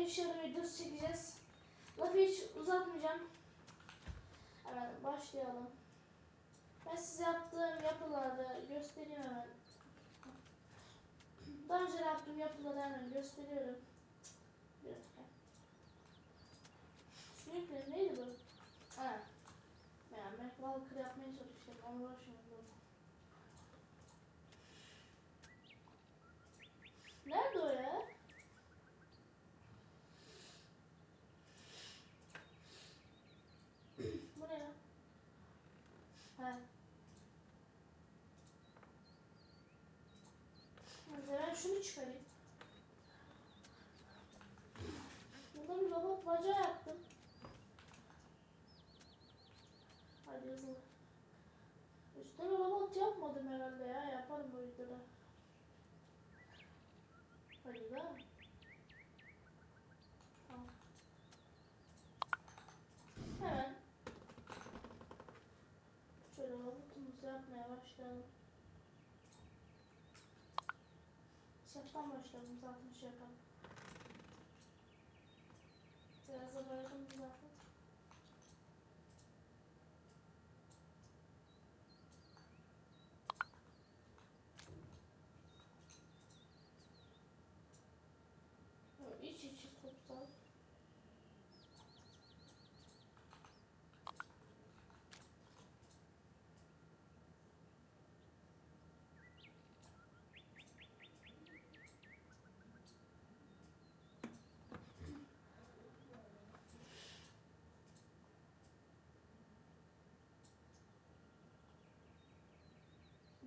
eşyaları videosu çekeceğiz. Lafı hiç uzatmayacağım. Hemen başlayalım. Ben size yaptığım yapılarda göstereyim hemen. Daha önce yaptığım yapıları hemen gösteriyorum. Bir dakika. Şu yükle neydi bu? Ha. Yani Mac Walker yapmaya çalıştım. Onu uğraşmadım. Nerede o ya? Bu ne ya? Ha. Neyse ben şunu çıkarayım. Burada bir robot bacağı yaptım. Hızlı. Üstüne robot yapmadım herhalde ya. Yaparım bu videoda. Hadi da. Tamam. Hemen şöyle robotumuzu yapmaya başlayalım. Sıfırdan başlayalım zaten şey yapalım. Biraz da bırakalım zaten.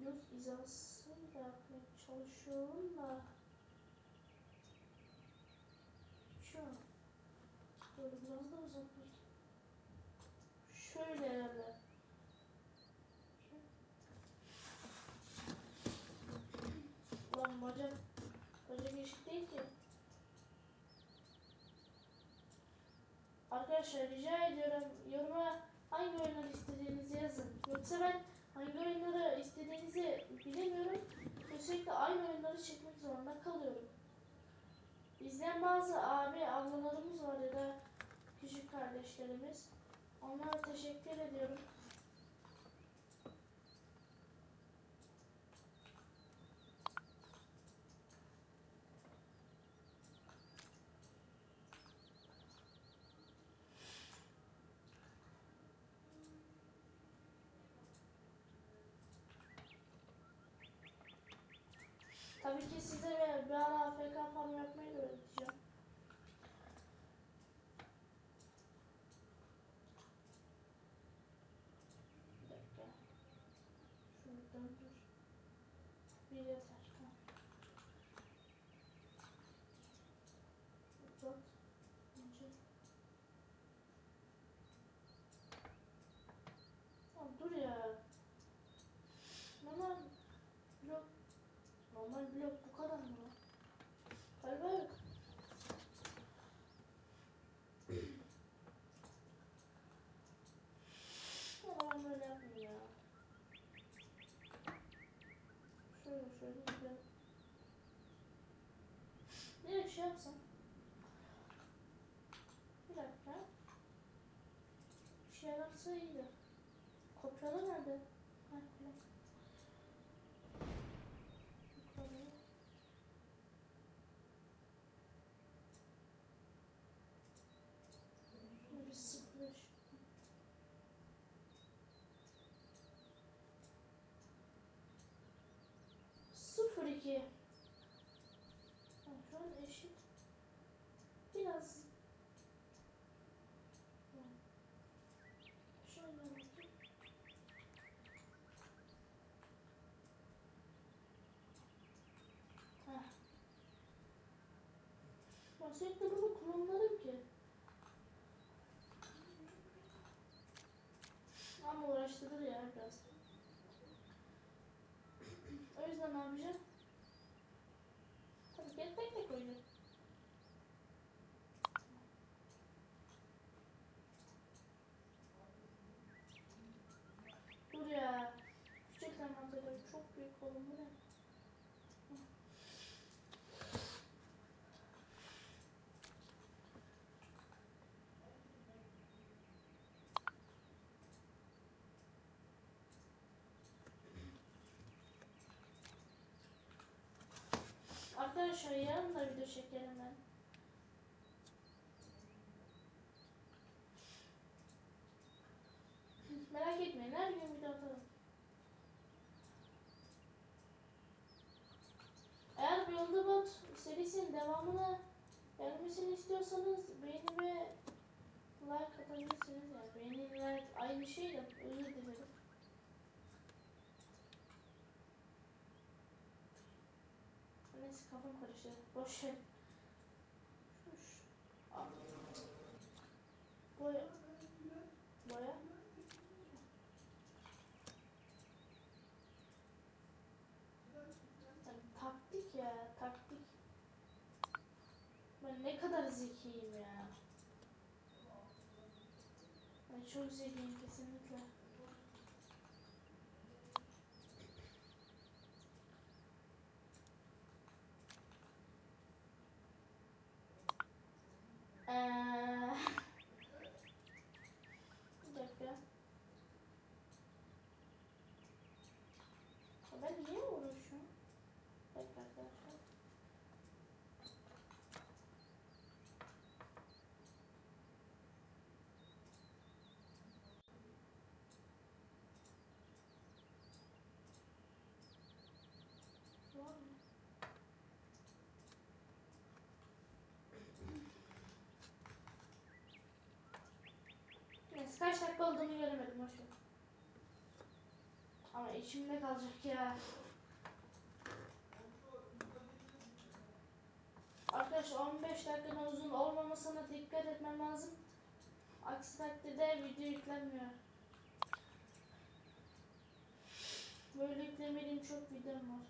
Göz hizasıyla yapmaya çalışıyorum da şu an böyle biraz da uzaklaş. Şöyle herhalde. Ulan bacak, bacak eşit değil ki. Arkadaşlar rica ediyorum yoruma hangi oyunları çekmek zorunda kalıyorum. İzleyen bazı abi, ablalarımız var ya da küçük kardeşlerimiz. Onlara teşekkür ediyorum. Tabii ki size bir, bir ara AFK falan yapmayı da öğreteceğim. Bir dakika. Şunu döndür. Bir yeter. Tamam. Uzat. İnce. Tamam dur ya. Normal blok. Normal blok bu kadar mı? Galiba yok. Ama ben böyle yapmayayım ya. Şöyle şöyle bir de. Direkt şey yapsam. Bir dakika. İyiydi. Kopyala nerede? Ha, yok. Yukarı. Şöyle bir sıfır. Sıfır iki. Ha, Şu an eşit. Biraz. Ha. Şöyle bakayım. Heh. Sürekli bunu kullanmadım ki. Ama uğraştırır ya biraz. O yüzden ne yapacağım? Tabii ki tek tek koyacağım. Dur ya. Küçük materyal çok büyük oğlum bu ne? Arkadaşlar yarın da video çekerim ben. Merak etmeyin her gün video atarım. Eğer Build Bot serisinin devamını gelmesini istiyorsanız beğeni ve like atabilirsiniz yani. Beğeni like aynı şey de Neyse kafam karıştı. Boş ver. Boya. Boya. Taktik ya, taktik. Ben ne kadar zekiyim ya. Ben çok zekiyim kesinlikle. Eee... Bir dakika. Ya Ben niye uğraşıyorum? Bir dakika arkadaşlar. Var mı? Neyse kaç dakika olduğunu göremedim ver. Ama içimde kalacak ya. Arkadaşlar 15 dakikanın uzun olmamasına dikkat etmem lazım. Aksi takdirde video yüklenmiyor. Böyle yüklemediğim çok videom var.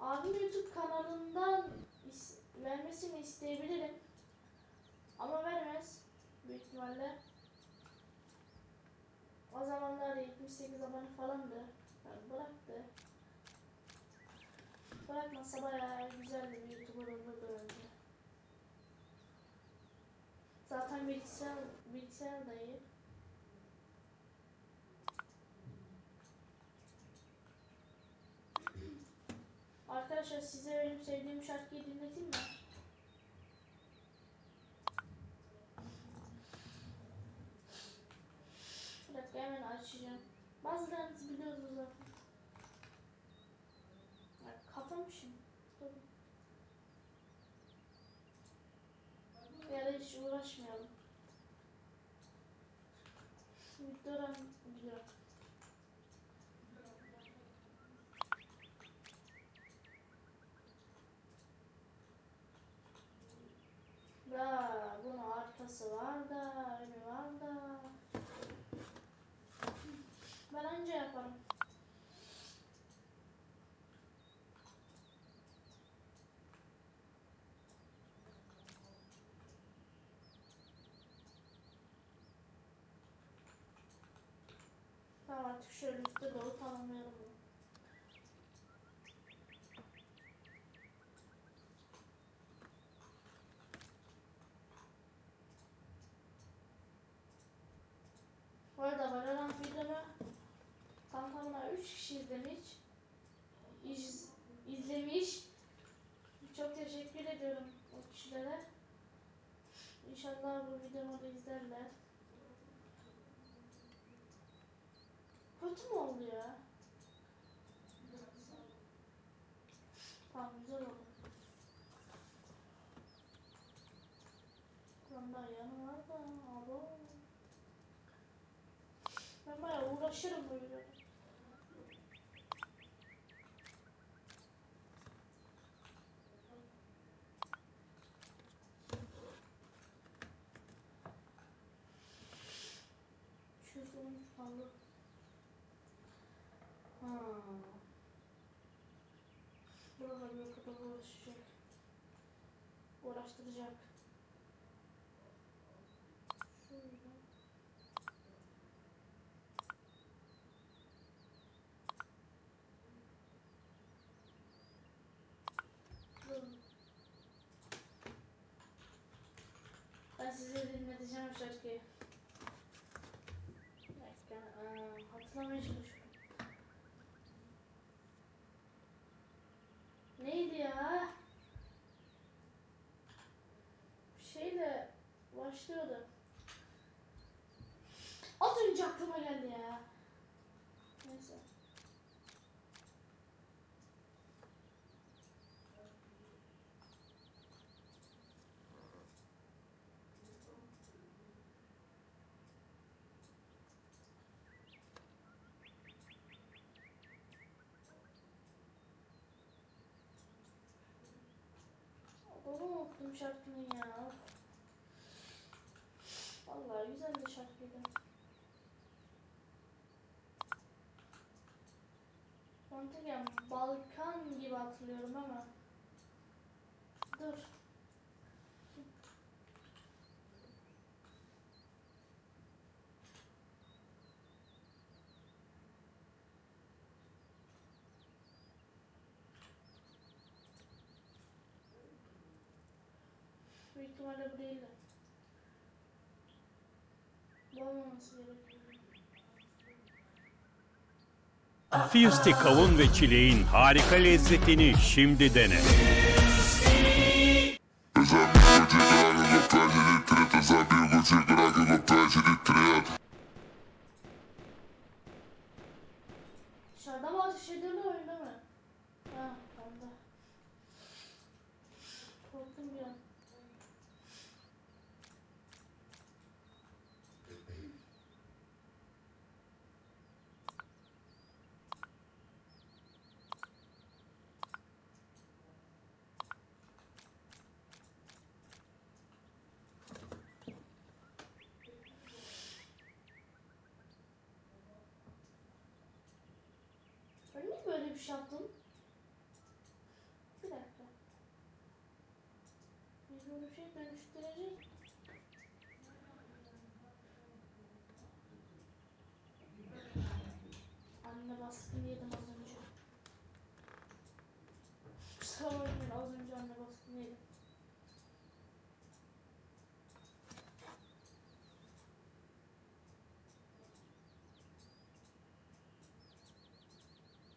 Abim YouTube kanalından is- vermesini isteyebilirim. Ama vermez. Büyük ihtimalle. O zamanlar 78 abone falandı. Yani bıraktı. Bırakmasa bayağı güzel bir YouTuber olurdu bence. Zaten bilgisayar, bilgisayar da iyi. Arkadaşlar size benim sevdiğim şarkıyı dinleteyim mi? Bir dakika hemen açacağım. Bazılarınız biliyorsunuz zaten. Ya, şimdi. Dur. Ya da hiç uğraşmayalım. Victor'an biliyor. Da bunun arkası var da, önü var da. Ben anca yaparım. Tamam artık şöyle üstte doğru tamamlayalım da izlerler. Kötü mü oldu ya? Tamam güzel oldu. Lan daha yanı var da. Ben bayağı uğraşırım bu videoda. Şu sonuç kaldı. Ha. Buralar bir uğraşacak. Uğraştıracak. Şöyle. Ben size dinleteceğim şarkıyı. Dakika. Aa, hatırlamaya çalışıyorum. ya. Şeyle başlıyordu. Az önce aklıma geldi ya. Neyse. Adamı unuttum şarkının ya. Vallahi güzel bir şarkıydı. Mantıken Balkan gibi hatırlıyorum ama. Dur. Büyük ihtimalle bu değildi. Bu olmaması gerekiyor. Fisti kavun ve çileğin harika lezzetini şimdi dene. Amigos de droga, não pede de treta. Os amigos de droga, não pede şey yaptım? Bir dakika. Biz böyle bir şey dönüştürecek.